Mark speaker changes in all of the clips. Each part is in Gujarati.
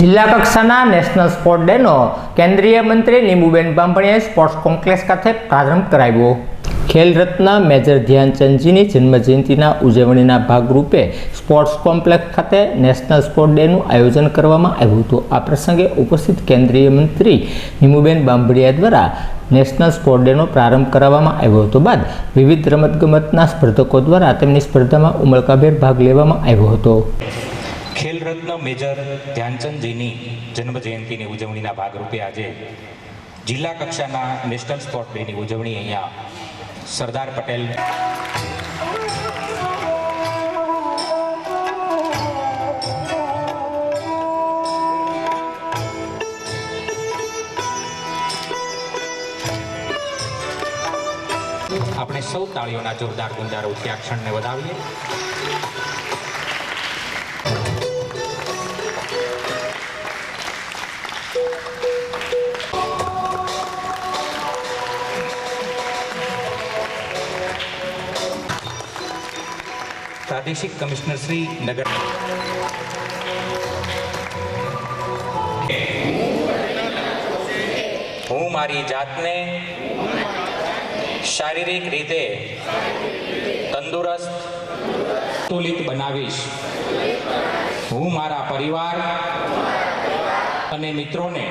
Speaker 1: જિલ્લા કક્ષાના નેશનલ સ્પોર્ટ ડેનો કેન્દ્રીય મંત્રી નીમુબેન બાંભણીએ સ્પોર્ટ્સ કોમ્પ્લેક્સ ખાતે પ્રારંભ કરાવ્યો. ખેલ રત્ન મેજર ધ્યાનચંદજીની જન્મજયંતિના ઉજવણીના ભાગરૂપે સ્પોર્ટ્સ કોમ્પ્લેક્સ ખાતે નેશનલ સ્પોર્ટ ડેનું આયોજન કરવામાં આવ્યું હતું. આ પ્રસંગે ઉપસ્થિત કેન્દ્રીય મંત્રી નીમુબેન બાંભડિયા દ્વારા નેશનલ સ્પોર્ટ ડેનો પ્રારંભ કરાવવામાં આવ્યો હતો બાદ વિવિધ રમતગમતના સ્પર્ધકો દ્વારા તેમની સ્પર્ધામાં ઉમળકાભેર ભાગ લેવામાં આવ્યો હતો.
Speaker 2: ખેલ રત્ન મેજર ધ્યાનચંદજીની જન્મ જયંતિની ઉજવણીના ભાગરૂપે આજે જિલ્લા કક્ષાના નેશનલ સ્પોર્ટ ડેની ઉજવણી અહીંયા સરદાર પટેલ આપણે સૌ તાળીઓના જોરદાર ગુંજારો આ ક્ષણને વધાવીએ. પ્રાદેશિક કમિશનર શ્રી નગર હું મારી જાતને શારીરિક રીતે તંદુરસ્ત તુલિત બનાવીશ. હું મારા પરિવાર અને મિત્રોને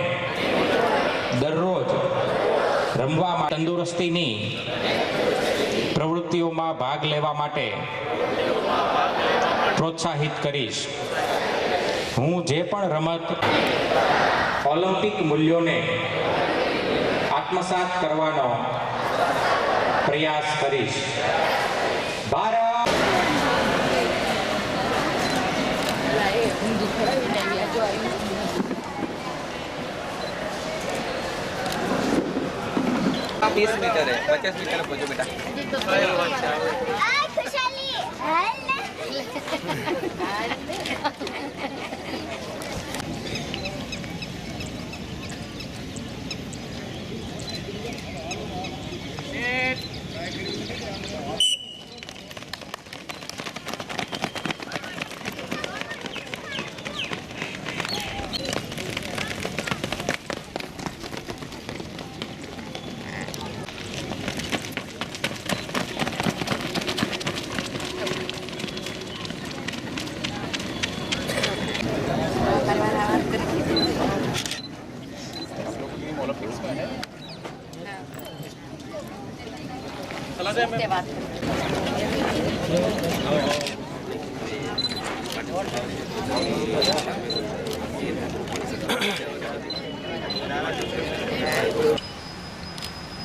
Speaker 2: દરરોજ રમવા તંદુરસ્તીની પ્રવૃત્તિઓમાં ભાગ લેવા માટે પ્રોત્સાહિત કરીશ. હું જે પણ રમત ઓલિમ્પિક મૂલ્યોને આત્મસાત કરવાનો પ્રયાસ કરીશ. ભારત!
Speaker 3: बीस मीटर है पचास मीटर खोजो बेटा
Speaker 4: શું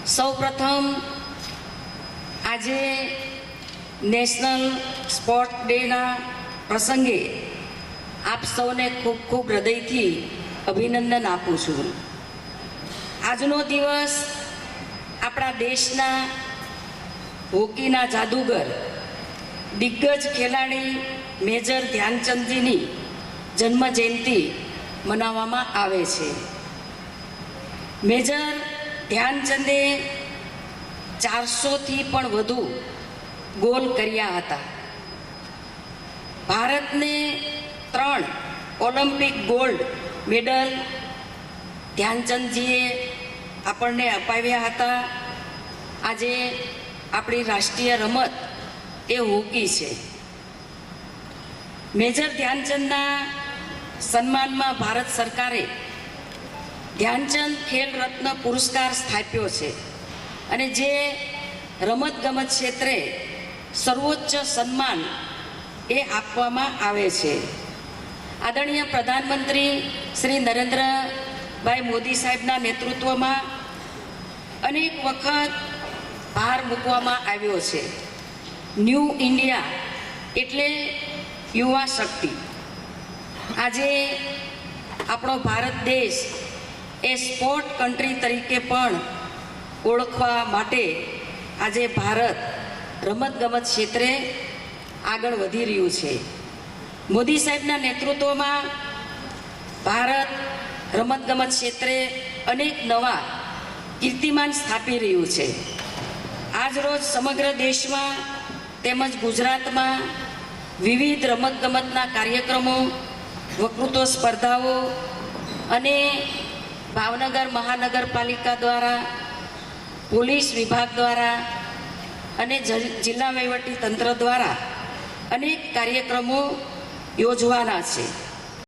Speaker 4: સૌ
Speaker 5: પ્રથમ આજે નેશનલ સ્પોર્ટ ડેના પ્રસંગે આપ સૌને ખૂબ ખૂબ હૃદયથી અભિનંદન આપું છું. આજનો દિવસ આપણા દેશના હોકીના જાદુગર, દિગ્ગજ ખેલાડી મેજર ધ્યાનચંદજીની જન્મ જયંતિ મનાવવામાં આવે છે. મેજર ધ્યાનચંદે ચારસોથી પણ વધુ ગોલ કર્યા હતા. ભારતને ત્રણ ઓલિમ્પિક ગોલ્ડ મેડલ ધ્યાનચંદજીએ આપણને અપાવ્યા હતા. આજે આપણી રાષ્ટ્રીય રમત એ હોકી છે. મેજર ધ્યાનચંદના સન્માનમાં ભારત સરકારે ધ્યાનચંદ ખેલ રત્ન પુરસ્કાર સ્થાપ્યો છે અને જે રમતગમત ક્ષેત્રે સર્વોચ્ચ સન્માન એ આપવામાં આવે છે. આદરણીય પ્રધાનમંત્રી શ્રી નરેન્દ્રભાઈ મોદી સાહેબના નેતૃત્વમાં અનેક વખત ભાર મૂકવામાં આવ્યો છે. ન્યૂ ઇન્ડિયા એટલે યુવા શક્તિ. આજે આપણો ભારત દેશ એ સ્પોર્ટ કન્ટ્રી તરીકે પણ ઓળખવા માટે આજે ભારત રમતગમત ક્ષેત્રે આગળ વધી રહ્યું છે. મોદી સાહેબના નેતૃત્વમાં ભારત રમતગમત ક્ષેત્રે અનેક નવા કીર્તિમાન સ્થાપી રહ્યું છે. આજરોજ સમગ્ર દેશમાં તેમજ ગુજરાતમાં વિવિધ રમતગમતના કાર્યક્રમો, વકૃત્વ સ્પર્ધાઓ અને ભાવનગર મહાનગરપાલિકા દ્વારા, પોલીસ વિભાગ દ્વારા અને જિલ્લા વહીવટી તંત્ર દ્વારા અનેક કાર્યક્રમો યોજવાના છે.